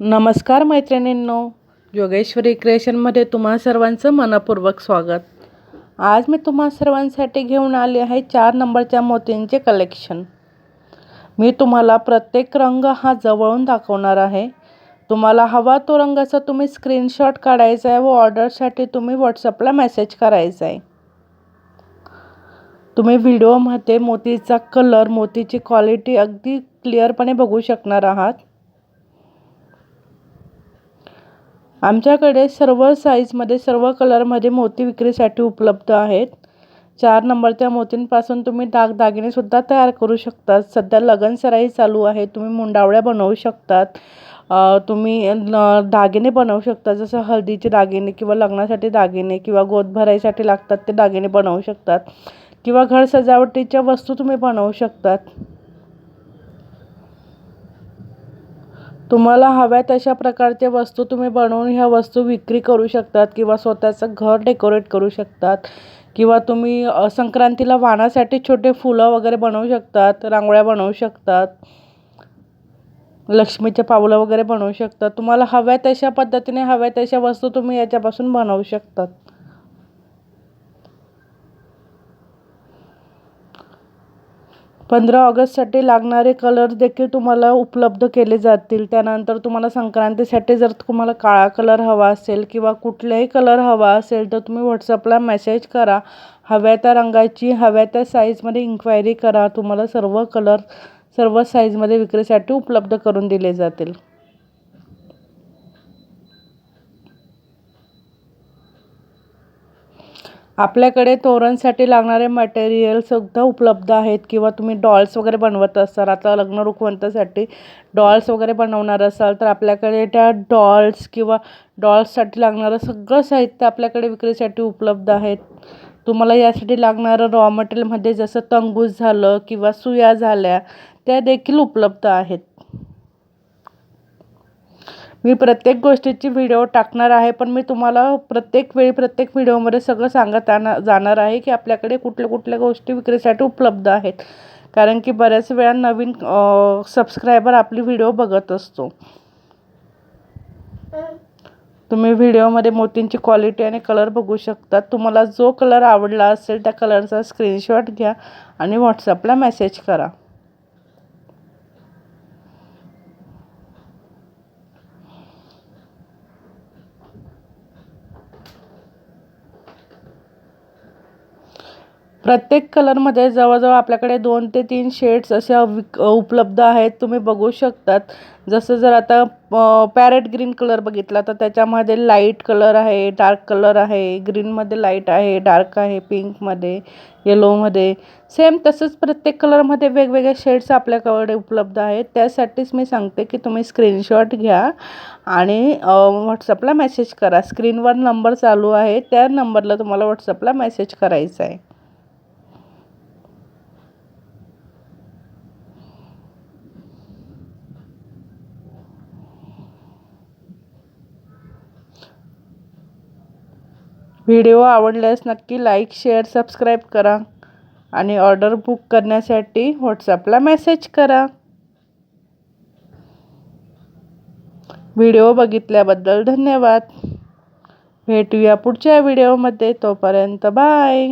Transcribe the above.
नमस्कार मैत्रिणींनो योगेश्वरी क्रिएशनमध्ये तुम्हा सर्वांचं मनपूर्वक स्वागत. आज मी तुम्हा सर्वांसाठी घेऊन आले आहे चार नंबरच्या मोत्यांचे कलेक्शन मी तुम्हाला प्रत्येक रंग हा जवळून दाखवणार आहे. तुम्हाला हवा तो रंगाचा तुम्ही स्क्रीनशॉट काढायचा आहे व ऑर्डरसाठी तुम्ही व्हॉट्सअपला मेसेज करायचा आहे. तुम्ही व्हिडिओमध्ये मोतीचा कलर मोतीची क्वालिटी अगदी क्लिअरपणे बघू शकणार आहात. आमच्याकडे सर्व साईजमध्ये सर्व कलरमध्ये मोती विक्रीसाठी उपलब्ध आहेत. चार नंबरच्या मोतींपासून तुम्ही दागदागिनेसुद्धा तयार करू शकता सध्या लगनसराई चालू आहे तुम्ही मुंडावळ्या बनवू शकतात. तुम्ही दागिने बनवू शकता जसं हळदीचे दागिने किंवा लग्नासाठी दागिने किंवा गोद भरायसाठी लागतात ते दागिने बनवू शकतात. किंवा घर सजावटीच्या वस्तू तुम्ही बनवू शकतात. तुम्हाला हव्या तशा प्रकारच्या वस्तू तुम्ही बनवून ह्या वस्तू विक्री करू शकतात किंवा स्वतःचं घर डेकोरेट करू शकतात. किंवा तुम्ही संक्रांतीला वाणासाठी छोटे फुलं वगैरे बनवू शकतात रांगोळ्या बनवू शकतात लक्ष्मीचे पावलं वगैरे बनवू शकतात. तुम्हाला हव्या तशा पद्धतीने हव्या तशा वस्तू तुम्ही याच्यापासून बनवू शकतात. पंधरा ऑगस्टसाठी लागणारे कलर देखील तुम्हाला उपलब्ध केले जातील. त्यानंतर तुम्हाला संक्रांतीसाठी जर तुम्हाला काळा कलर हवा असेल किंवा कुठलाही कलर हवा असेल तर तुम्ही व्हॉट्सअपला मेसेज करा. हव्या त्या रंगाची हव्या त्या साईजमध्ये इन्क्वायरी करा. तुम्हाला सर्व कलर सर्व साईजमध्ये विक्रीसाठी उपलब्ध करून दिले जातील. आपल्याकडे तोरणसाठी लागणारे मटेरियलसुद्धा उपलब्ध आहेत. किंवा तुम्ही डॉल्स वगैरे बनवत असाल आता लग्न रुखवंतासाठी डॉल्स वगैरे बनवणार असाल तर आपल्याकडे त्या डॉल्स किंवा डॉल्ससाठी लागणारं सगळं साहित्य आपल्याकडे विक्रीसाठी उपलब्ध आहेत. तुम्हाला यासाठी लागणारं रॉ मटेरियलमध्ये जसं तंगूस झालं किंवा सुया झाल्या त्या देखील उपलब्ध आहेत. मी प्रत्येक गोष्टीची व्हिडिओ टाकणार आहे पण मी तुम्हाला प्रत्येक वेळी प्रत्येक व्हिडिओमध्ये सगळं सांगत जाणार आहे की आपल्याकडे कुठल्या कुठल्या गोष्टी विक्रीसाठी उपलब्ध आहेत. कारण की बऱ्याच वेळा नवीन सबस्क्रायबर आपली व्हिडिओ बघत असतो. तुम्ही व्हिडिओमध्ये मोतींची क्वालिटी आणि कलर बघू शकता. तुम्हाला जो कलर आवडला असेल त्या कलरचा स्क्रीनशॉट घ्या आणि व्हॉट्सअपला मेसेज करा. प्रत्येक कलरमध्ये जवळजवळ आपल्याकडे दोन ते तीन शेड्स अशा विक उपलब्ध आहेत. तुम्ही बघू शकतात. जसं जर आता पॅरेट ग्रीन कलर बघितला तर त्याच्यामध्ये लाइट कलर आहे डार्क कलर आहे ग्रीनमध्ये लाइट आहे डार्क आहे पिंकमध्ये येलोमध्ये सेम तसंच प्रत्येक कलरमध्ये वेगवेगळे शेड्स आपल्याकडे उपलब्ध आहेत. त्यासाठीच मी सांगते की तुम्ही स्क्रीनशॉट घ्या आणि व्हॉट्सअपला मेसेज करा. स्क्रीनवर नंबर चालू आहे. त्या नंबरला तुम्हाला व्हॉट्सअपला मेसेज करायचा आहे. व्हिडिओ आवडल्यास नक्की लाईक शेअर सबस्क्राईब करा आणि ऑर्डर बुक करण्यासाठी व्हॉट्सअपला मेसेज करा. व्हिडिओ बघितल्याबद्दल धन्यवाद. भेटूया पुढच्या व्हिडिओमध्ये. तोपर्यंत बाय.